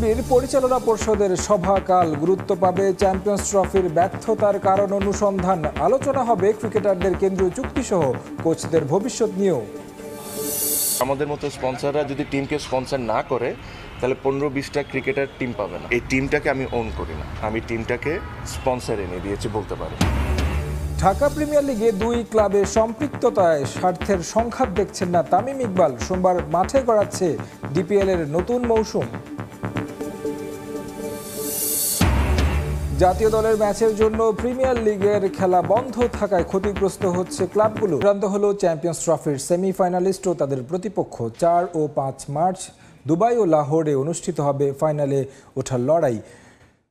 পরিচালনা পর্ষদের সভাকাল গুরুত্ব পাবে চ্যাম্পিয়ন্স ট্রফির ব্যর্থতার কারণ অনুসন্ধান। আলোচনা হবে ক্রিকেটারদের কেন্দ্রীয় চুক্তিসহ কোচদের ভবিষ্যৎ নিয়েও। আমাদের মতো স্পন্সররা যদি টিমকে স্পন্সর না করে তাহলে পনেরো বিশটা ক্রিকেটার টিম পাবে না। এই টিমটাকে আমি ওন করি না। আমি টিমটাকে স্পন্সর এনে দিয়েছি বলতে পারি। ঢাকা প্রিমিয়ার লিগে দুই ক্লাবের সম্পৃক্ততায় স্বার্থের সংঘাত দেখছেন না তামিম ইকবাল। সোমবার মাঠে গড়াচ্ছে ডিপিএল এর নতুন মৌসুম। জাতীয় দলের ম্যাচের জন্য প্রিমিয়ার লিগের খেলা বন্ধ থাকায় ক্ষতিগ্রস্ত হচ্ছে ক্লাবগুলো। চূড়ান্ত হল চ্যাম্পিয়ন্স ট্রফির সেমিফাইনালিস্ট ও তাদের প্রতিপক্ষ। চার ও পাঁচ মার্চ দুবাই ও লাহোরে অনুষ্ঠিত হবে ফাইনালে ওঠার লড়াই।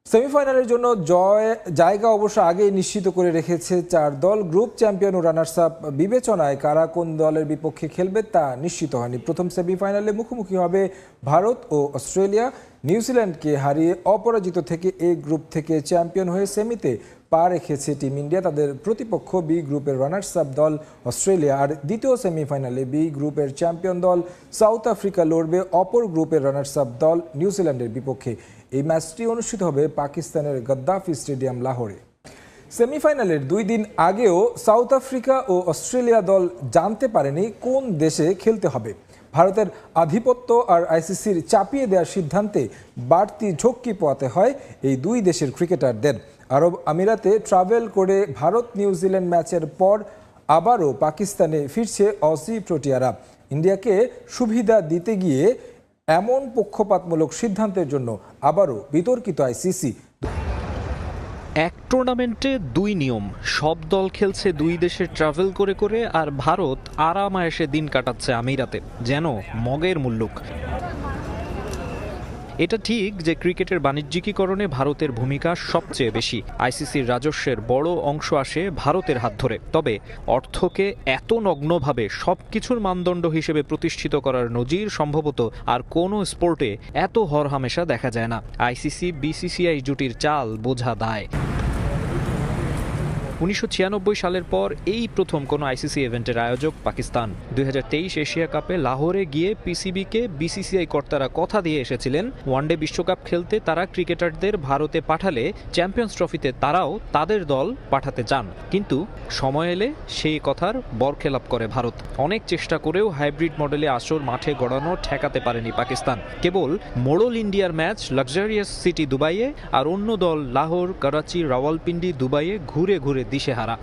সেমিফাইনালের জন্য জয়, জায়গা অবশ্য আগেই নিশ্চিত করে রেখেছে চার দল। গ্রুপ চ্যাম্পিয়ন ও রানার্স আপ বিবেচনায় কারা কোন দলের বিপক্ষে খেলবে তা নিশ্চিত হয়নি। প্রথম সেমিফাইনালে মুখোমুখি হবে ভারত ও অস্ট্রেলিয়া। নিউজিল্যান্ডকে হারিয়ে অপরাজিত থেকে এ গ্রুপ থেকে চ্যাম্পিয়ন হয়ে সেমিতে পা রেখেছে টিম ইন্ডিয়া। তাদের প্রতিপক্ষ বি গ্রুপের রানার্স আপ দল অস্ট্রেলিয়া। আর দ্বিতীয় সেমিফাইনালে বি গ্রুপের চ্যাম্পিয়ন দল সাউথ আফ্রিকা লড়বে অপর গ্রুপের রানার্স আপ দল নিউজিল্যান্ডের বিপক্ষে। এই ম্যাচটি অনুষ্ঠিত হবে পাকিস্তানের গদ্দাফি স্টেডিয়াম লাহোরে। সেমিফাইনালের দুই দিন আগেও সাউথ আফ্রিকা ও অস্ট্রেলিয়া দল জানতে পারেনি কোন দেশে খেলতে হবে। ভারতের আধিপত্য আর আইসিসির চাপিয়ে দেওয়ার সিদ্ধান্তে বাড়তি ঝক্কি পোয়াতে হয় এই দুই দেশের ক্রিকেটারদের। আরব আমিরাতে ট্রাভেল করে ভারত নিউজিল্যান্ড ম্যাচের পর আবারও পাকিস্তানে ফিরছে অসি প্রোটিয়ারা। ইন্ডিয়াকে সুবিধা দিতে গিয়ে এমন পক্ষপাতমূলক সিদ্ধান্তের জন্য আবারও বিতর্কিত আইসিসি। এক টুর্নামেন্টে দুই নিয়ম, সব দল খেলছে দুই দেশে ট্রাভেল করে করে আর ভারত আরামায়েসে দিন কাটাচ্ছে আমিরাতে, যেন মগের মুল্লুক। এটা ঠিক যে ক্রিকেটের বাণিজ্যিকীকরণে ভারতের ভূমিকা সবচেয়ে বেশি। আইসিসির রাজস্বের বড় অংশ আসে ভারতের হাত ধরে। তবে অর্থকে এত নগ্নভাবে সব কিছুর মানদণ্ড হিসেবে প্রতিষ্ঠিত করার নজির সম্ভবত আর কোনো স্পোর্টে এত হরহামেশা দেখা যায় না। আইসিসি, বিসিসিআই জুটির চাল বোঝা দায়। উনিশশো ছিয়ানব্বই সালের পর এই প্রথম কোনো আইসিসি ইভেন্টের আয়োজক পাকিস্তান। দু হাজার তেইশ এশিয়া কাপে লাহোরে গিয়ে পিসিবিকে বিসিসিআই কর্তারা কথা দিয়ে এসেছিলেন। ওয়ানডে বিশ্বকাপ খেলতে তারা ক্রিকেটারদের ভারতে পাঠালে চ্যাম্পিয়ন্স ট্রফিতে তারাও তাদের দল পাঠাতে চান। কিন্তু সময় এলে সেই কথার বরখেলাপ করে ভারত। অনেক চেষ্টা করেও হাইব্রিড মডেলে আসর মাঠে গড়ানো ঠেকাতে পারেনি পাকিস্তান। কেবল মোড়ল ইন্ডিয়ার ম্যাচ লাক্সারিয়াস সিটি দুবাইয়ে আর অন্য দল লাহোর, করাচি, রাওয়ালপিন্ডি দুবাইয়ে ঘুরে ঘুরে দিশেহারা।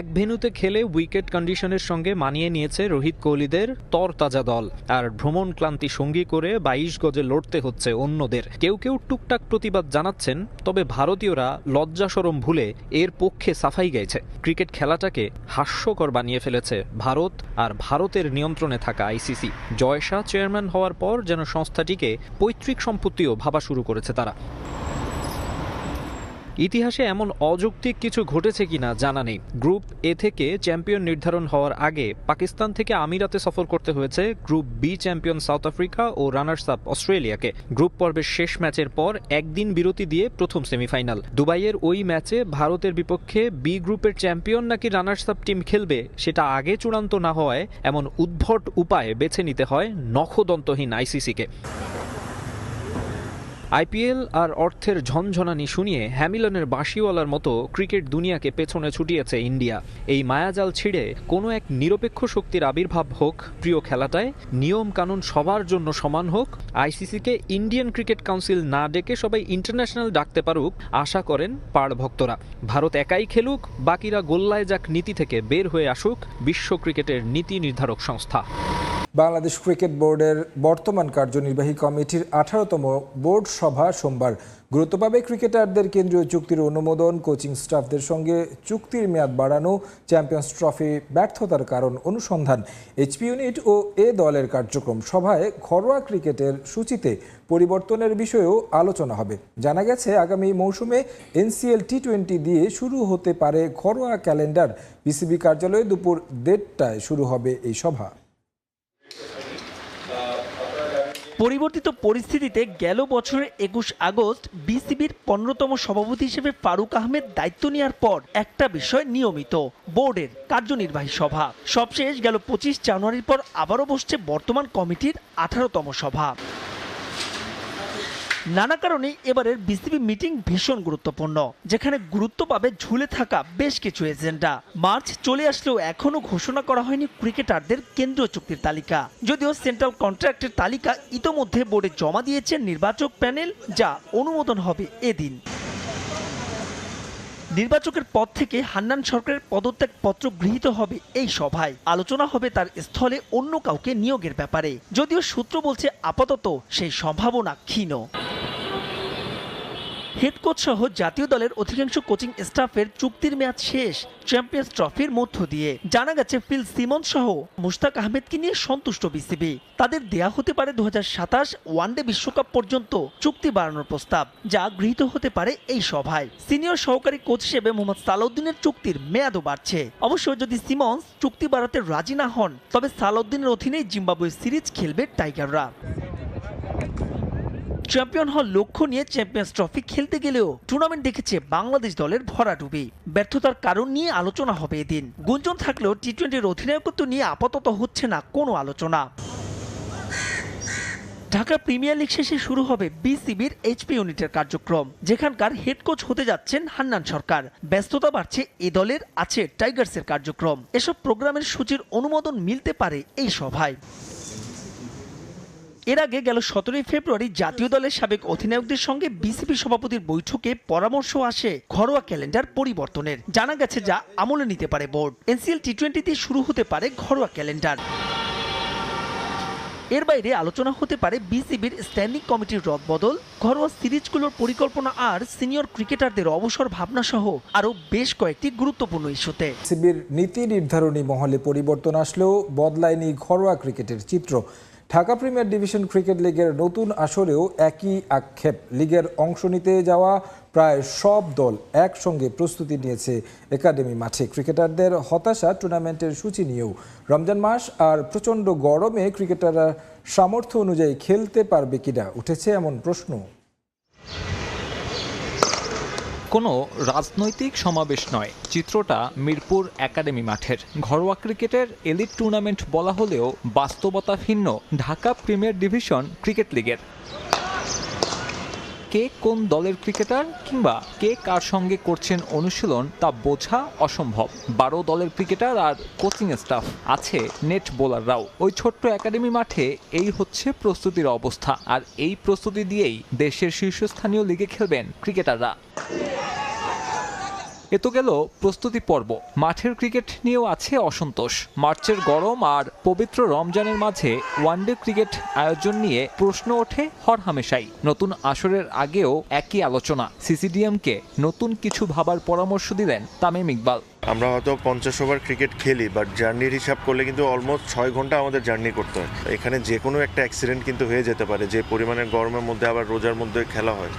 এক ভেন্যুতে খেলে উইকেট কন্ডিশনের সঙ্গে মানিয়ে নিয়েছে রোহিত কোহলিদের তরতাজা দল। আর ভ্রমণ ক্লান্তি সঙ্গী করে বাইশ গজে লড়তে হচ্ছে অন্যদের। কেউ কেউ টুকটাক প্রতিবাদ জানাচ্ছেন, তবে ভারতীয়রা লজ্জা সরম ভুলে এর পক্ষে সাফাই গাইছে। ক্রিকেট খেলাটাকে হাস্যকর বানিয়ে ফেলেছে ভারত আর ভারতের নিয়ন্ত্রণে থাকা আইসিসি। জয়শাহ চেয়ারম্যান হওয়ার পর যেন সংস্থাটিকে পৈতৃক সম্পত্তিও ভাবা শুরু করেছে তারা। ইতিহাসে এমন অযৌক্তিক কিছু ঘটেছে কিনা জানা নেই। গ্রুপ এ থেকে চ্যাম্পিয়ন নির্ধারণ হওয়ার আগে পাকিস্তান থেকে আমিরাতে সফর করতে হয়েছে group B champion South Africa ও রানার্স আপ অস্ট্রেলিয়াকে। গ্রুপ পর্বের শেষ ম্যাচের পর একদিন বিরতি দিয়ে প্রথম সেমিফাইনাল। দুবাইয়ের ওই ম্যাচে ভারতের বিপক্ষে বি গ্রুপের চ্যাম্পিয়ন নাকি রানার্স আপ টিম খেলবে সেটা আগে চূড়ান্ত না হওয়ায় এমন উদ্ভট উপায় বেছে নিতে হয় নখদন্তহীন আইসিসিকে। আইপিএল আর অর্থের ঝনঝনানি শুনিয়ে হ্যামিলনের বাঁশিওয়ালার মতো ক্রিকেট দুনিয়াকে পেছনে ছুটিয়েছে ইন্ডিয়া। এই মায়াজাল ছিঁড়ে কোনো এক নিরপেক্ষ শক্তির আবির্ভাব হোক প্রিয় খেলাটায় নিয়ম কানুন সবার জন্য সমান হোক, আইসিসিকে ইন্ডিয়ান ক্রিকেট কাউন্সিল না ডেকে সবাই ইন্টারন্যাশনাল ডাকতে পারুক, আশা করেন পাড় ভক্তরা। ভারত একাই খেলুক, বাকিরা গোল্লায় যাক নীতি থেকে বের হয়ে আসুক, বিশ্ব ক্রিকেটের নীতি নির্ধারক সংস্থা। বাংলাদেশ ক্রিকেট বোর্ডের বর্তমান কার্যনির্বাহী কমিটির আঠারোতম বোর্ড সভা সোমবার। গুরুত্ব পাবে ক্রিকেটারদের কেন্দ্রীয় চুক্তির অনুমোদন, কোচিং স্টাফদের সঙ্গে চুক্তির মেয়াদ বাড়ানো, চ্যাম্পিয়ন্স ট্রফি ব্যর্থতার কারণ অনুসন্ধান, এইচপি ইউনিট ও এ দলের কার্যক্রম সভায় ঘরোয়া ক্রিকেটের সূচিতে পরিবর্তনের বিষয়েও আলোচনা হবে। জানা গেছে, আগামী মৌসুমে এনসিএল টি টোয়েন্টি দিয়ে শুরু হতে পারে ঘরোয়া ক্যালেন্ডার। বিসিবি কার্যালয়ে দুপুর দেড়টায় শুরু হবে এই সভা। পরিবর্তিত পরিস্থিতিতে গেল বছরের একুশ আগস্ট বিসিবির পনেরোতম সভাপতি হিসেবে ফারুক আহমেদ দায়িত্ব নেওয়ার পর একটা বিষয় নিয়মিত, বোর্ডের কার্যনির্বাহী সভা। সবশেষ গেল পঁচিশ জানুয়ারির পর আবারও বসছে বর্তমান কমিটির আঠারোতম সভা। নানা কারণে এবারের বিসিবি মিটিং ভীষণ গুরুত্বপূর্ণ, যেখানে গুরুত্ব পাবে ঝুলে থাকা বেশ কিছু এজেন্ডা। মার্চ চলে আসলেও এখনও ঘোষণা করা হয়নি ক্রিকেটারদের কেন্দ্রীয় চুক্তির তালিকা। যদিও সেন্ট্রাল কন্ট্রাক্টের তালিকা ইতোমধ্যে বোর্ডে জমা দিয়েছে নির্বাচক প্যানেল, যা অনুমোদন হবে এদিন। নির্বাচকের পদ থেকে হান্নান সরকারের পদত্যাগ পত্র গৃহীত হবে এই সভায়। আলোচনা হবে তার স্থলে অন্য কাউকে নিয়োগের ব্যাপারে। যদিও সূত্র বলছে আপাতত সেই সম্ভাবনা ক্ষীণ। হেড কোচ সহ জাতীয় দলের অধিকাংশ কোচিং স্টাফের চুক্তির মেয়াদ শেষ, চ্যাম্পিয়ন্স ট্রফির মধ্য দিয়ে। জানা গেছে, ফিল সিমন সহ মুশতাক আহমেদকে নিয়ে সন্তুষ্ট বিসিবি। তাদের দেয়া হতে পারে দু হাজার সাতাশ ওয়ানডে বিশ্বকাপ পর্যন্ত চুক্তি বাড়ানোর প্রস্তাব, যা গৃহীত হতে পারে এই সভায়। সিনিয়র সহকারী কোচ হিসেবে মোহাম্মদ সালাউদ্দিনের চুক্তির মেয়াদও বাড়ছে। অবশ্য যদি সিমন্স চুক্তি বাড়াতে রাজি না হন, তবে সালাউদ্দিনের অধীনেই জিম্বাবুয়ে সিরিজ খেলবে টাইগাররা। চ্যাম্পিয়ন হওয়ার লক্ষ্য নিয়ে চ্যাম্পিয়ন্স ট্রফি খেলতে গেলেও টুর্নামেন্ট দেখেছে বাংলাদেশ দলের ভরাডুবি। ব্যর্থতার কারণ নিয়ে আলোচনা হবে এদিন। গুঞ্জন থাকলেও টি টোয়েন্টির অধিনায়কত্ব নিয়ে আপাতত হচ্ছে না কোনো আলোচনা। ঢাকা প্রিমিয়ার লিগ শেষে শুরু হবে বিসিবির এইচপি ইউনিটের কার্যক্রম, যেখানকার হেড কোচ হতে যাচ্ছেন হান্নান সরকার। ব্যস্ততা বাড়ছে এ দলের, আছে টাইগার্সের কার্যক্রম। এসব প্রোগ্রামের সূচির অনুমোদন মিলতে পারে এই সভায়। এর আগে গেল সতেরোই ফেব্রুয়ারি জাতীয় দলের সাবেক অধিনায়কদের সঙ্গে বিসিবি সভাপতির বৈঠকে পরামর্শ আসে ঘরোয়া ক্যালেন্ডার পরিবর্তনের। জানা গেছে যা আমলে নিতে পারে বোর্ড। এনসিএল টি টোয়েন্টিতে শুরু হতে পারে ঘরোয়া ক্যালেন্ডার। এর বাইরে আলোচনা হতে পারে বিসিবির স্ট্যান্ডিং কমিটির রদবদল, ঘরোয়া সিরিজগুলোর পরিকল্পনা আর সিনিয়র ক্রিকেটারদের অবসর ভাবনা সহ আরও বেশ কয়েকটি গুরুত্বপূর্ণ ইস্যুতে। সিবির নীতি নির্ধারণী মহলে পরিবর্তন আসলেও বদলায়নি ঘরোয়া ক্রিকেটের চিত্র। ঢাকা প্রিমিয়ার ডিভিশন ক্রিকেট লিগের নতুন আসরেও একই আক্ষেপ। লিগের অংশ নিতে যাওয়া প্রায় সব দল একসঙ্গে প্রস্তুতি নিয়েছে একাডেমি মাঠে। ক্রিকেটারদের হতাশা টুর্নামেন্টের সূচি নিয়েও। রমজান মাস আর প্রচণ্ড গরমে ক্রিকেটাররা সামর্থ্য অনুযায়ী খেলতে পারবে কিনা উঠেছে এমন প্রশ্ন। কোনো রাজনৈতিক সমাবেশ নয়। চিত্রটা মিরপুর একাডেমি মাঠের। ঘরোয়া ক্রিকেটের এলিট টুর্নামেন্ট বলা হলেও বাস্তবতা ভিন্ন ঢাকা প্রিমিয়ার ডিভিশন ক্রিকেট লিগের। কে কোন দলের ক্রিকেটার কিংবা কে কার সঙ্গে করছেন অনুশীলন তা বোঝা অসম্ভব। বারো দলের ক্রিকেটার আর কোচিং স্টাফ আছে নেট বোলাররাও। ওই ছোট্ট একাডেমি মাঠে এই হচ্ছে প্রস্তুতির অবস্থা। আর এই প্রস্তুতি দিয়েই দেশের শীর্ষস্থানীয় লিগে খেলবেন ক্রিকেটাররা। এ তো গেল প্রস্তুতি পর্ব। মাঠের ক্রিকেট নিয়েও আছে অসন্তোষ। মার্চের গরম আর পবিত্র রমজানের মাঝে ওয়ানডে ক্রিকেট আয়োজন নিয়ে প্রশ্ন ওঠে হরহামেশাই। নতুন আসরের আগেও একই আলোচনা। সিসিডিএমকে নতুন কিছু ভাবার পরামর্শ দিলেন তামিম ইকবাল। আমরা হয়তো পঞ্চাশ ওভার ক্রিকেট খেলি বাট জার্নির হিসাব করলে কিন্তু অলমোস্ট ছয় ঘণ্টা আমাদের জার্নি করতে হয়। এখানে যে কোনো একটা অ্যাক্সিডেন্ট কিন্তু হয়ে যেতে পারে, যে পরিমাণের গরমের মধ্যে আবার রোজার মধ্যে খেলা হয়।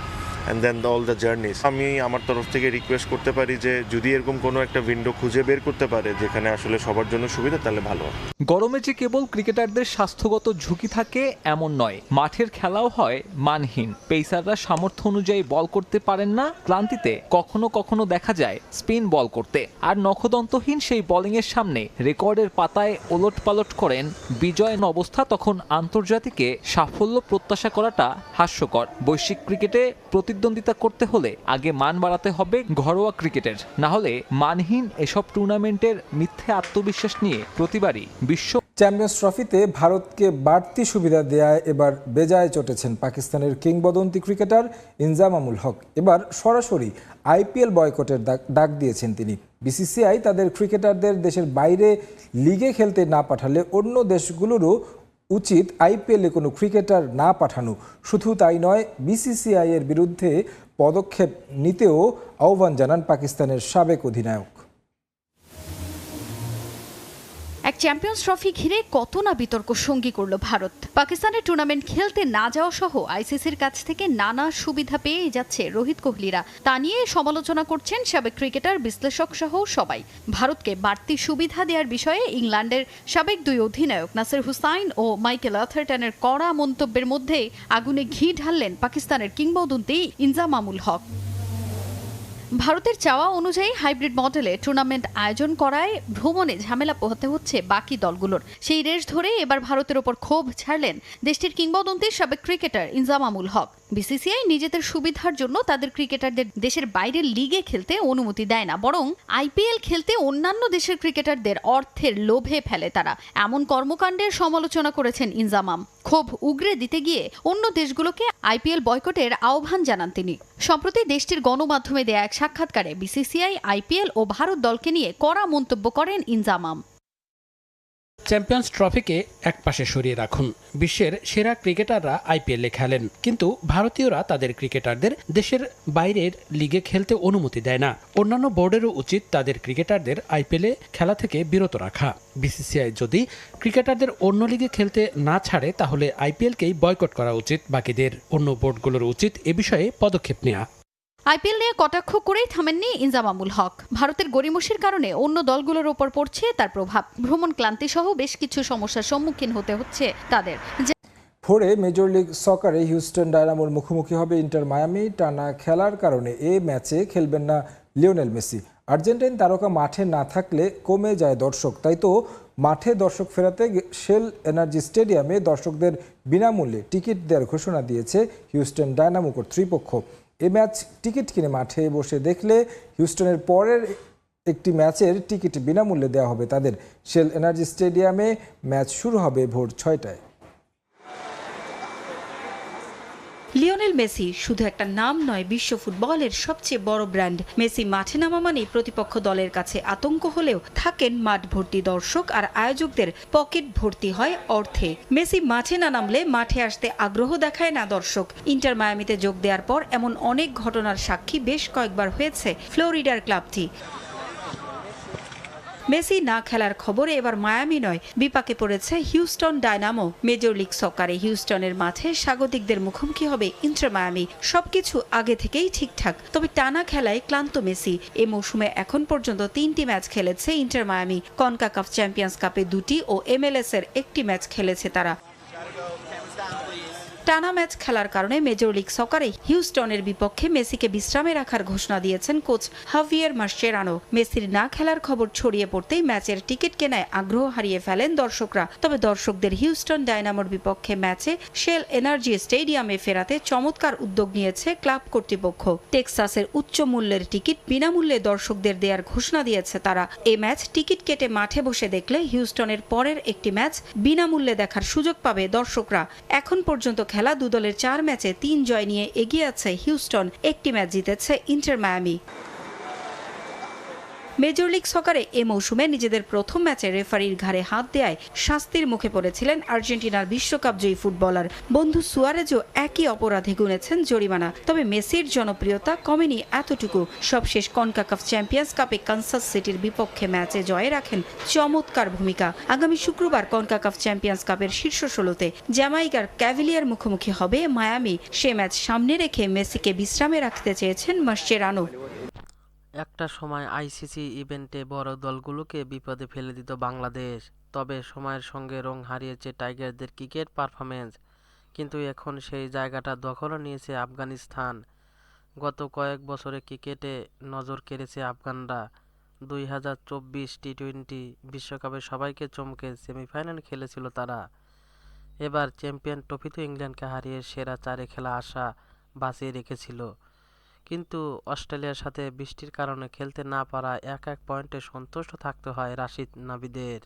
And then all the journeys আমি আমার তরফ থেকে রিকোয়েস্ট করতে পারি যে যদি এরকম কোনো একটা উইন্ডো খুঁজে বের করতে পারে, যেখানে আসলে সবার জন্য সুবিধা, তাহলে ভালো গরমে যে কেবল ক্রিকেটারদের স্বাস্থ্যগত ঝুঁকি থাকে, এমন নয়। মাঠের খেলাও হয় মানহীন। পেসাররা সামর্থ্য অনুযায়ী বল করতে পারেন না, ক্লান্তিতে কখনো কখনো দেখা যায় স্পিন বল করতে। আর নখদন্তহীন সেই বোলিংয়ের সামনে রেকর্ডের পাতায় ওলট পালট করেন বিজয়ের অবস্থা তখন আন্তর্জাতিকে সাফল্য প্রত্যাশা করাটা হাস্যকর। বৈশ্বিক ক্রিকেটে প্রতিদ্বন্দ্বিতা করতে হলে আগে মান বাড়াতে হবে ঘরোয়া ক্রিকেটের। না হলে মানহীন এসব টুর্নামেন্টের মিথ্যে আত্মবিশ্বাস নিয়ে প্রতিবারই বিশ্ব চ্যাম্পিয়ন্স ট্রফিতে ভারতকে বাড়তি সুবিধা দেয়ায় এবার বেজায় চটেছেন পাকিস্তানের কিংবদন্তি ক্রিকেটার ইনজামামুল হক। এবার সরাসরি আইপিএল বয়কটের ডাক- দিয়েছেন তিনি। বিসিসিআই তাদের ক্রিকেটারদের দেশের বাইরে লিগে খেলতে না পাঠালে অন্য দেশগুলোরও উচিত আইপিএলে কোনো ক্রিকেটার না পাঠানো। শুধু তাই নয় বিসিসিআইয়ের বিরুদ্ধে পদক্ষেপ নিতেও আহ্বান জানান পাকিস্তানের সাবেক অধিনায়ক। এক চ্যাম্পিয়ন্স ট্রফি ঘিরে কত না বিতর্ক সঙ্গী করল ভারত। পাকিস্তানের টুর্নামেন্ট খেলতে না যাওয়া সহ আইসিসির কাছ থেকে নানা সুবিধা পেয়ে যাচ্ছে রোহিত কোহলিরা। তা নিয়ে সমালোচনা করছেন সাবেক ক্রিকেটার বিশ্লেষক সহ সবাই। ভারতকে বাড়তি সুবিধা দেওয়ার বিষয়ে ইংল্যান্ডের সাবেক দুই অধিনায়ক নাসির হুসাইন ও মাইকেল আথারটনের কড়া মন্তব্যের মধ্যে আগুনে ঘি ঢাললেন পাকিস্তানের কিংবদন্তি ইনজামামুল হক। ভারতের চাওয়া অনুযায়ী হাইব্রিড মডেলে টুর্নামেন্ট আয়োজন করায় ভ্রমণে ঝামেলা পোহাতে হচ্ছে বাকি দলগুলোর। সেই রেশ ধরে এবার ভারতের ওপর ক্ষোভ ছাড়লেন দেশটির কিংবদন্তির সাবেক ক্রিকেটার ইনজামামুল হক। বিসিসিআই নিজেদের সুবিধার জন্য তাদের ক্রিকেটারদের দেশের বাইরের লিগে খেলতে অনুমতি দেয় না, বরং আইপিএল খেলতে অন্যান্য দেশের ক্রিকেটারদের অর্থের লোভে ফেলে তারা। এমন কর্মকাণ্ডের সমালোচনা করেছেন ইনজামাম। ক্ষোভ উগরে দিতে গিয়ে অন্য দেশগুলোকে আইপিএল বয়কটের আহ্বান জানান তিনি। সম্প্রতি দেশটির গণমাধ্যমে দেয়া এক সাক্ষাৎকারে বিসিসিআই, আইপিএল ও ভারত দলকে নিয়ে কড়া মন্তব্য করেন ইনজামাম। চ্যাম্পিয়ন্স ট্রফিকে একপাশে সরিয়ে রাখুন। বিশ্বের সেরা ক্রিকেটাররা আইপিএলে খেলেন। কিন্তু ভারতীয়রা তাদের ক্রিকেটারদের দেশের বাইরের লিগে খেলতে অনুমতি দেয় না। অন্যান্য বোর্ডেরও উচিত তাদের ক্রিকেটারদের আইপিএলে খেলা থেকে বিরত রাখা। বিসিসিআই যদি ক্রিকেটারদের অন্য লিগে খেলতে না ছাড়ে, তাহলে আইপিএলকেই বয়কট করা উচিত বাকিদের। অন্য বোর্ডগুলোর উচিত এ বিষয়ে পদক্ষেপ নেওয়া আইপিএল নিয়ে কটাক্ষ করেই থামেননি ইনজামামুল হক। ভারতের গড়িমসির কারণে অন্য দলগুলোর ওপর পড়ছে তার প্রভাব। ভ্রমণ ক্লান্তি সহ বেশ কিছু সমস্যার সম্মুখীন হতে হচ্ছে তাদের। ভোরে মেজর লিগ সকারে হিউস্টন ডায়নামোর মুখোমুখি হবে ইন্টার মায়ামি। টানা খেলার কারণে এ ম্যাচে খেলবেন না লিওনেল মেসি। আর্জেন্টাইন তারকা মাঠে না থাকলে কমে যায় দর্শক। তাই তো মাঠে দর্শক ফেরাতে শেল এনার্জি স্টেডিয়ামে দর্শকদের বিনামূল্যে টিকিট দেওয়ার ঘোষণা দিয়েছে হিউস্টন ডায়নামো কর্তৃপক্ষ। এ ম্যাচ টিকিট কিনে মাঠে বসে দেখলে হিউস্টনের পরের একটি ম্যাচের টিকিট বিনামূল্যে দেওয়া হবে তাদের। শেল এনার্জি স্টেডিয়ামে ম্যাচ শুরু হবে ভোর ছয়টায়। লিওনেল মেসি শুধু একটা নাম নয়, বিশ্ব ফুটবলের সবচেয়ে বড় ব্র্যান্ড। মেসি মাঠে নামা মানেই প্রতিপক্ষ দলের কাছে আতঙ্ক হলেও থাকেন মাঠ ভর্তি দর্শক আর আয়োজকদের পকেট ভর্তি হয় অর্থে। মেসি মাঠে না নামলে মাঠে আসতে আগ্রহ দেখায় না দর্শক। ইন্টার মায়ামিতে যোগ দেওয়ার পর এমন অনেক ঘটনার সাক্ষী বেশ কয়েকবার হয়েছে ফ্লোরিডার ক্লাবটি। মেসি না খেলার খবরে এবার মায়ামি নয়। বিপাকে পড়েছে হিউস্টন ডায়নামো। মেজর লিগ সকারে হিউস্টনের মাঠে স্বাগতিকদের মুখোমুখি হবে ইন্টার মায়ামি। সবকিছু আগে থেকেই ঠিকঠাক। তবে টানা খেলায় ক্লান্ত মেসি। এ মৌসুমে এখন পর্যন্ত তিনটি ম্যাচ খেলেছে ইন্টার মায়ামি। কনকাকাফ চ্যাম্পিয়ন্স কাপে দুটি ও এমএলএস এর একটি ম্যাচ খেলেছে তারা। টানা ম্যাচ খেলার কারণে মেজর লিগ সকারে হিউস্টনের বিপক্ষে মেসিকে বিশ্রামে রাখার ঘোষণা দিয়েছেন কোচ হাভিয়ার মার্চেরানো মেসির না খেলার খবর ছড়িয়ে পড়তেই ম্যাচের টিকিট কেনায় আগ্রহ হারিয়ে ফেলেন দর্শকরা। তবে দর্শকদের হিউস্টন ডায়নামোর বিপক্ষে ম্যাচে শেল এনার্জি স্টেডিয়ামে ফেরাতে চমৎকার উদ্যোগ নিয়েছে ক্লাব কর্তৃপক্ষ। টেক্সাসের উচ্চ মূল্যের টিকিট বিনামূল্যে দর্শকদের দেওয়ার ঘোষণা দিয়েছে তারা। এ ম্যাচ টিকিট কেটে মাঠে বসে দেখলে হিউস্টনের পরের একটি ম্যাচ বিনামূল্যে দেখার সুযোগ পাবে দর্শকরা। এখন পর্যন্ত খেলা দুদলের চার ম্যাচে তিন জয় নিয়ে এগিয়ে আছে হিউস্টন। একটি ম্যাচ জিতেছে ইন্টার মায়ামি। মেজর লিগ সকারে এ মৌসুমে নিজেদের প্রথম ম্যাচে রেফারির ঘাড়ে হাত দেয় শাস্তির মুখে পড়েছিলেন আর্জেন্টিনার বিশ্বকাপ জয়ী ফুটবলার। বন্ধু সুয়ারেজও একই অপরাধে গুনেছেন জরিমানা। তবে মেসির জনপ্রিয়তা কমেনি এতটুকু। সবশেষ কনকাকাফ চ্যাম্পিয়ন্স কাপে কানসাস সিটির বিপক্ষে ম্যাচে জয়ে রাখেন চমৎকার ভূমিকা। আগামী শুক্রবার কনকাকাফ চ্যাম্পিয়ন্স কাপের শীর্ষ ষোলোতে জ্যামাইকার ক্যাভিলিয়ার মুখোমুখি হবে মায়ামি। সে ম্যাচ সামনে রেখে মেসিকে বিশ্রামে রাখতে চেয়েছেন মাসচেরানো। একটা সময় আইসিসি ইভেন্টে বড় দলগুলোকে বিপদে ফেলে দিত বাংলাদেশ। তবে সময়ের সঙ্গে রং হারিয়েছে টাইগারদের ক্রিকেট পারফরমেন্স কিন্তু এখন সেই জায়গাটা দখলও নিয়েছে আফগানিস্তান। গত কয়েক বছরে ক্রিকেটে নজর কেড়েছে আফগানরা। দুই হাজার চব্বিশ টি টোয়েন্টি বিশ্বকাপে সবাইকে চমকে সেমিফাইনাল খেলেছিল তারা। এবার চ্যাম্পিয়ন ট্রফিতে ইংল্যান্ডকে হারিয়ে সেরা চারে খেলা আশা বাঁচিয়ে রেখেছিল। কিন্তু অস্ট্রেলিয়ার সাথে বৃষ্টির কারণে খেলতে না পারায় এক এক পয়েন্টে সন্তুষ্ট থাকতে হয় রাশিদ নাবিদের।